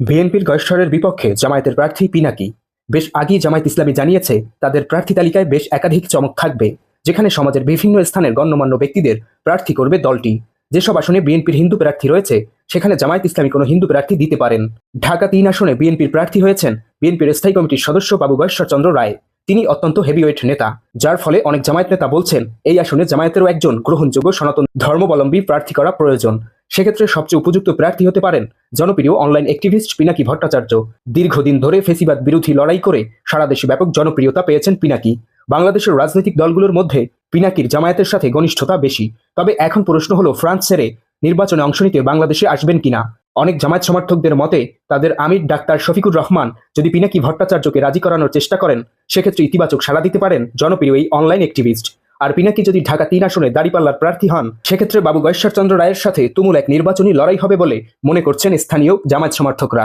বিএনপির গয়েশ্বরের বিপক্ষে জামায়াতের প্রার্থী পিনাকি। বেশ আগেই জামায়াত ইসলামী জানিয়েছে, তাদের প্রার্থী তালিকায় বেশ একাধিক চমক থাকবে, যেখানে সমাজের বিভিন্ন স্থানের গণ্যমান্য ব্যক্তিদের প্রার্থী করবে দলটি। যেসব আসনে বিএনপির হিন্দু প্রার্থী রয়েছে, সেখানে জামায়াত ইসলামী কোনো হিন্দু প্রার্থী দিতে পারেন। ঢাকা তিন আসনে বিএনপির প্রার্থী হয়েছেন বিএনপির স্থায়ী কমিটির সদস্য বাবু গয়েশ্বর চন্দ্র রায়। তিনি অত্যন্ত হেভিওয়েট নেতা, যার ফলে অনেক জামায়াত নেতা বলছেন, এই আসনে জামায়াতেরও একজন গ্রহণযোগ্য সনাতন ধর্মাবলম্বী প্রার্থী করা প্রয়োজন। সেক্ষেত্রে সবচেয়ে উপযুক্ত প্রার্থী হতে পারেন জনপ্রিয় অনলাইন অ্যাক্টিভিস্ট পিনাকি ভট্টাচার্য। দীর্ঘদিন ধরে ফেসিবাদ বিরোধী লড়াই করে সারা দেশে ব্যাপক জনপ্রিয়তা পেয়েছেন পিনাকি। বাংলাদেশের রাজনৈতিক দলগুলোর মধ্যে পিনাকির জামায়াতের সাথে ঘনিষ্ঠতা বেশি। তবে এখন প্রশ্ন হলো, ফ্রান্স ছেড়ে নির্বাচনে অংশ নিতে বাংলাদেশে আসবেন কিনা? অনেক জামায়াত সমর্থকদের মতে, তাদের আমির ডাক্তার শফিকুর রহমান যদি পিনাকি ভট্টাচার্যকে রাজি করানোর চেষ্টা করেন, সেক্ষেত্রে ইতিবাচক সাড়া দিতে পারেন জনপ্রিয় এই অনলাইন অ্যাক্টিভিস্ট আর পিনাকি যদি ঢাকা তিন আসনে দাঁড়িপাল্লার প্রার্থী হন, সেক্ষেত্রে বাবু গয়েশ্বরচন্দ্র রায়ের সাথে তুমুল এক নির্বাচনী লড়াই হবে বলে মনে করছেন স্থানীয় জামায়াত সমর্থকরা।